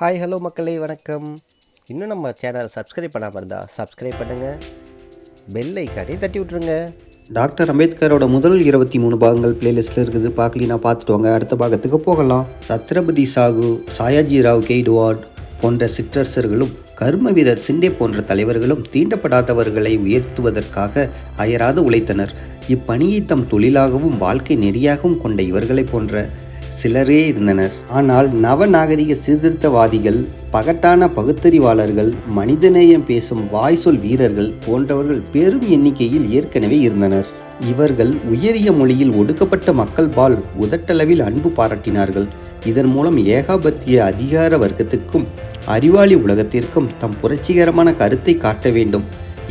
Hi hello மக்களே வணக்கம். இன்னும் நம்ம சேனல் சப்ஸ்கிரைப் பண்ணாமல் இருந்தால் சப்ஸ்கிரைப் பண்ணுங்கள் பெல் ஐக்கானே தட்டி விட்ருங்க டாக்டர் அம்பேத்கரோட முதல் இருபத்தி மூணு பாகங்கள் பிளேலிஸ்ட்டில் இருக்குது. பார்க்கலினா பார்த்துட்டு வாங்க. அடுத்த பாகத்துக்கு போகலாம். சத்ரபதி சாகு சாயாஜி ராவ் கெய்டுவாட் போன்ற சிற்றரசர்களும் கர்ம வீரர் சிண்டே போன்ற தலைவர்களும் தீண்டப்படாதவர்களை உயர்த்துவதற்காக அயராது உழைத்தனர். இப்பணியை தம் தொழிலாகவும் வாழ்க்கை நெறியாகவும் கொண்ட இவர்களைப் போன்ற சிலரே இருந்தனர். ஆனால் நவநாகரிக சீர்திருத்தவாதிகள் பகட்டான பகுத்தறிவாளர்கள் மனிதநேயம் பேசும் வாய் சொல் வீரர்கள் போன்றவர்கள் பெரும் எண்ணிக்கையில் ஏற்கனவே இருந்தனர். இவர்கள் உயரிய மொழியில் ஒடுக்கப்பட்ட மக்கள் பால் உதட்டளவில் அன்பு பாராட்டினார்கள். இதன் மூலம் ஏகாபத்திய அதிகார வர்க்கத்துக்கும் அறிவாளி உலகத்திற்கும் தம் புரட்சிகரமான கருத்தை காட்ட வேண்டும்.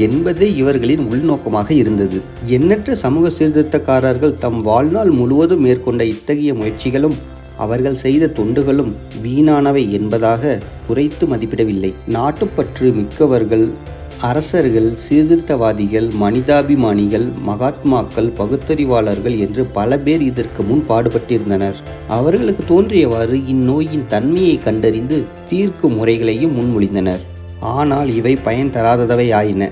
என்பதே இவர்களின் உள்நோக்கமாக இருந்தது. எண்ணற்ற சமூக சீர்திருத்தக்காரர்கள் தம் வாழ்நாள் முழுவதும் மேற்கொண்ட இத்தகைய முயற்சிகளும் அவர்கள் செய்த தொண்டுகளும் வீணானவை என்பதாக குறைத்து மதிப்பிடவில்லை. நாட்டுப்பற்று மிக்கவர்கள் அரசர்கள் சீர்திருத்தவாதிகள் மனிதாபிமானிகள் மகாத்மாக்கள் பகுத்தறிவாளர்கள் என்று பல பேர் இதற்கு முன் பாடுபட்டிருந்தனர். அவர்களுக்கு தோன்றியவாறு இந்நோயின் தன்மையை கண்டறிந்து தீர்க்கும் முறைகளையும் முன்மொழிந்தனர். ஆனால் இவை பயன் தராததவை ஆயின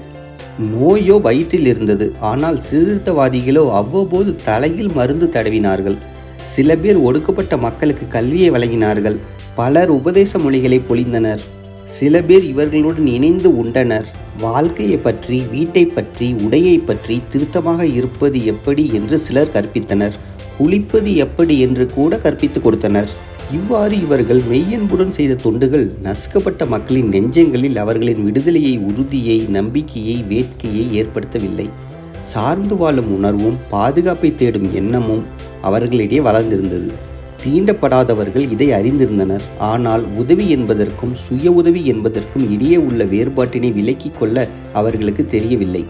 நோயோ வயிற்றில் இருந்தது. ஆனால் சீர்திருத்தவாதிகளோ அவ்வப்போது தலையில் மருந்து தடவினார்கள். சில பேர் ஒடுக்கப்பட்ட மக்களுக்கு கல்வியை வழங்கினார்கள். பலர் உபதேச மொழிகளை பொழிந்தனர். சில பேர் இவர்களுடன் இணைந்து உண்டனர். வாழ்க்கையை பற்றி வீட்டை பற்றி உடையை பற்றி திருத்தமாக இருப்பது எப்படி என்று சிலர் கற்பித்தனர். குளிப்பது எப்படி என்று கூட கற்பித்துக் கொடுத்தனர். இவ்வாறு இவர்கள் மெய்யன்புடன் செய்த தொண்டுகள் நசுக்கப்பட்ட மக்களின் நெஞ்சங்களில் அவர்களின் விடுதலையை உறுதியை நம்பிக்கையை வேட்கையை ஏற்படுத்தவில்லை. சார்ந்து வாழும் உணர்வும் பாதுகாப்பை தேடும் எண்ணமும் அவர்களிடையே வளர்ந்திருந்தது. தீண்டப்படாதவர்கள் இதை அறிந்திருந்தனர். ஆனால் உதவி என்பதற்கும் சுய உதவி என்பதற்கும் இடையே உள்ள வேறுபாட்டினை விலக்கிக் கொள்ள அவர்களுக்கு தெரியவில்லை.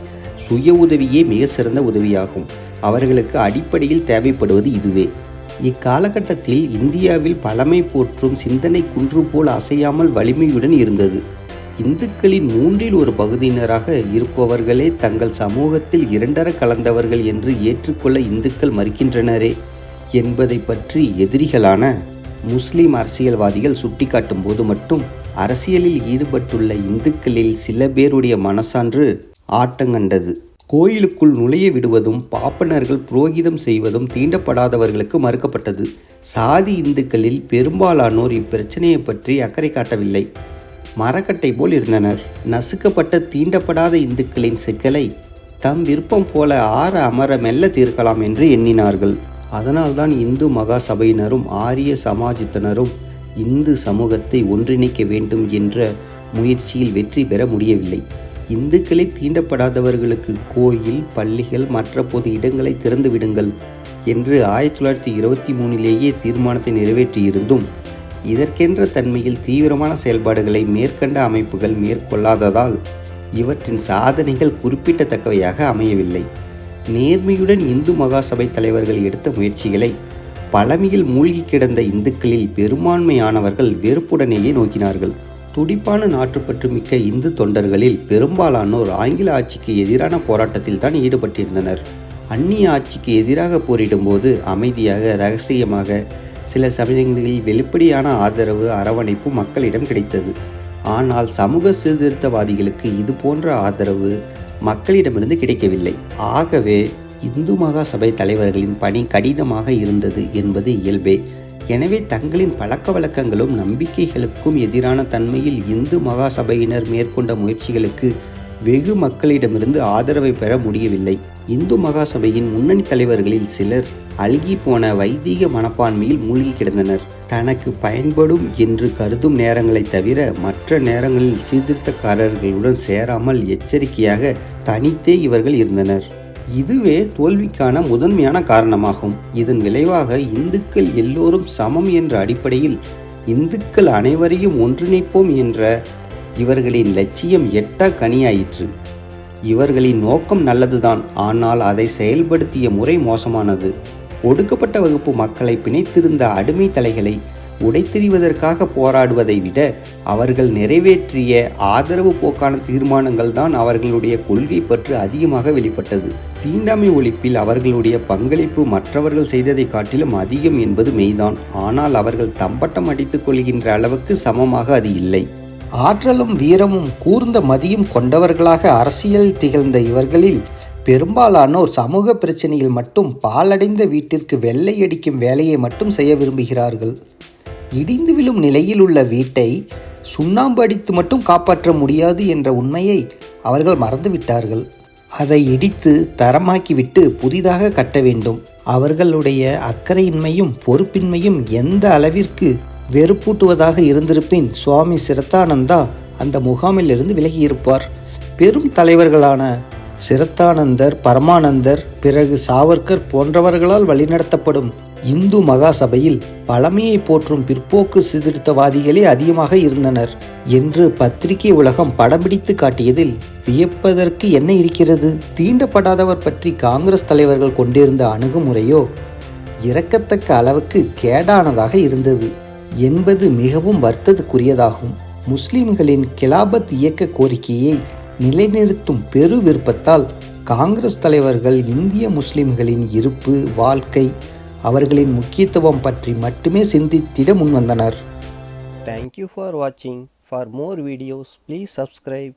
சுய உதவியே மிக சிறந்த உதவியாகும். அவர்களுக்கு அடிப்படையில் தேவைப்படுவது இதுவே. இக்காலகட்டத்தில் இந்தியாவில் பழமை போற்றும் சிந்தனை குன்று போல் அசையாமல் வலிமையுடன் இருந்தது. இந்துக்களின் மூன்றில் ஒரு பகுதியினராக இருப்பவர்களே தங்கள் சமூகத்தில் இரண்டர கலந்தவர்கள் என்று ஏற்றுக்கொள்ள இந்துக்கள் மறுக்கின்றனரே என்பதை பற்றி எதிரிகளான முஸ்லிம் அரசியல்வாதிகள் சுட்டிக்காட்டும் போது மட்டும் அரசியலில் ஈடுபட்டுள்ள இந்துக்களில் சில பேருடைய மனசான்று ஆட்டங்கண்டது. கோயிலுக்குள் நுழைய விடுவதும் பாப்பனர்கள் புரோகிதம் செய்வதும் தீண்டப்படாதவர்களுக்கு மறுக்கப்பட்டது. சாதி இந்துக்களில் பெரும்பாலானோர் இப்பிரச்சனையை பற்றி அக்கறை காட்டவில்லை. மரக்கட்டை போல் இருந்தனர். நசுக்கப்பட்ட தீண்டப்படாத இந்துக்களின் சிக்கலை தம் விருப்பம் போல ஆற அமர மெல்ல தீர்க்கலாம் என்று எண்ணினார்கள். அதனால்தான் இந்து மகா சபையினரும் ஆரிய சமாஜத்தினரும் இந்து சமூகத்தை ஒன்றிணைக்க வேண்டும் என்ற முயற்சியில் வெற்றி பெற முடியவில்லை. இந்துக்களை தீண்டப்படாதவர்களுக்கு கோயில் பள்ளிகள் மற்ற பொது இடங்களை திறந்து விடுங்கள் என்று ஆயிரத்தி தொள்ளாயிரத்தி இருபத்தி மூணிலேயே தீர்மானத்தை நிறைவேற்றியிருந்தும் இதற்கென்ற தன்மையில் தீவிரமான செயல்பாடுகளை மேற்கண்ட அமைப்புகள் மேற்கொள்ளாததால் இவற்றின் சாதனைகள் குறிப்பிடத்தக்கவையாக அமையவில்லை. நேர்மையுடன் இந்து மகாசபை தலைவர்கள் எடுத்த முயற்சிகளை பழமையில் மூழ்கி கிடந்த இந்துக்களில் பெரும்பான்மையானவர்கள் வெறுப்புடனேயே நோக்கினார்கள். துடிப்பான நாட்டுப்பற்று மிக்க இந்து தொண்டர்களில் பெரும்பாலானோர் ஆங்கில ஆட்சிக்கு எதிரான போராட்டத்தில் தான் ஈடுபட்டிருந்தனர். அந்நிய ஆட்சிக்கு எதிராக போரிடும்போது அமைதியாக ரகசியமாக சில சமயங்களில் வெளிப்படையான ஆதரவு அரவணைப்பு மக்களிடம் கிடைத்தது. ஆனால் சமூக சீர்திருத்தவாதிகளுக்கு இது போன்ற ஆதரவு மக்களிடமிருந்து கிடைக்கவில்லை. ஆகவே இந்து மகாசபை தலைவர்களின் பணி கடினமாக இருந்தது என்பது இயல்பே. எனவே தங்களின் பழக்க வழக்கங்களும் நம்பிக்கைகளுக்கும் எதிரான தன்மையில் இந்து மகாசபையினர் மேற்கொண்ட முயற்சிகளுக்கு வெகு மக்களிடமிருந்து ஆதரவை பெற முடியவில்லை. இந்து மகாசபையின் முன்னணி தலைவர்களில் சிலர் அழுகி போன வைதீக மனப்பான்மையில் மூழ்கி கிடந்தனர். தனக்கு பயன்படும் என்று கருதும் நேரங்களை தவிர மற்ற நேரங்களில் சீர்திருத்தக்காரர்களுடன் சேராமல் எச்சரிக்கையாக தனித்தே இவர்கள் இருந்தனர். இதுவே தோல்விக்கான முதன்மையான காரணமாகும். இதன் விளைவாக இந்துக்கள் எல்லோரும் சமம் என்ற அடிப்படையில் இந்துக்கள் அனைவரையும் ஒன்றிணைப்போம் என்ற இவர்களின் லட்சியம் எட்டா கனியாயிற்று. இவர்களின் நோக்கம் நல்லதுதான் ஆனால் அதை செயல்படுத்திய முறை மோசமானது. ஒடுக்கப்பட்ட வகுப்பு மக்களை பிணைத்திருந்த அடிமை தலைகளை உடைத்தெறிவதற்காக போராடுவதை விட அவர்கள் நிறைவேற்றிய ஆதரவு போக்கான தீர்மானங்கள் தான் அவர்களுடைய கொள்கை பற்று அதிகமாக வெளிப்பட்டது. தீண்டாமை ஒழிப்பில் அவர்களுடைய பங்களிப்பு மற்றவர்கள் செய்ததை காட்டிலும் அதிகம் என்பது மெய்தான். ஆனால் அவர்கள் தம்பட்டம் அடித்துக் கொள்கின்ற அளவுக்கு சமமாக அது இல்லை. ஆற்றலும் வீரமும் கூர்ந்த மதியும் கொண்டவர்களாக அரசியல் திகழ்ந்த இவர்களில் பெரும்பாலானோர் சமூக பிரச்சனையில் மட்டும் பாலடைந்த வீட்டிற்கு வெள்ளை அடிக்கும் வேலையை மட்டும் செய்ய விரும்புகிறார்கள். இடிந்து விழும் நிலையில் உள்ள வீட்டை சுண்ணாம்பு அடித்து மட்டும் காப்பாற்ற முடியாது என்ற உண்மையை அவர்கள் மறந்துவிட்டார்கள். அதை இடித்து தரமாக்கிவிட்டு புதிதாக கட்ட வேண்டும். அவர்களுடைய அக்கறையின்மையும் பொறுப்பின்மையும் எந்த அளவிற்கு வெறுப்பூட்டுவதாக இருந்திருப்பின் சுவாமி சிரத்தானந்தா அந்த முகாமிலிருந்து விலகியிருப்பார். பெரும் தலைவர்களான சிரத்தானந்தர் பரமானந்தர் பிறகு சாவர்கர் போன்றவர்களால் வழிநடத்தப்படும் இந்து மகாசபையில் பழமையை போற்றும் பிற்போக்கு சீர்திருத்தவாதிகளே அதிகமாக இருந்தனர் என்று பத்திரிகை உலகம் படம்பிடித்து காட்டியதில் வியப்பதற்கு என்ன இருக்கிறது? தீண்டப்படாதவர் பற்றி காங்கிரஸ் தலைவர்கள் கொண்டிருந்த அணுகுமுறையோ இறக்கத்தக்க அளவுக்கு கேடானதாக இருந்தது என்பது மிகவும் வருத்தத்துக்குரியதாகும். முஸ்லிம்களின் கிலாபத் இயக்க கோரிக்கையை நிலைநிறுத்தும் பெரு விருப்பத்தால் காங்கிரஸ் தலைவர்கள் இந்திய முஸ்லிம்களின் இருப்பு வாழ்க்கை அவர்களின் முக்கியத்துவம் பற்றி மட்டுமே சிந்தித்திட முன்வந்தனர். தேங்க்யூ ஃபார் வாட்சிங் for more videos please subscribe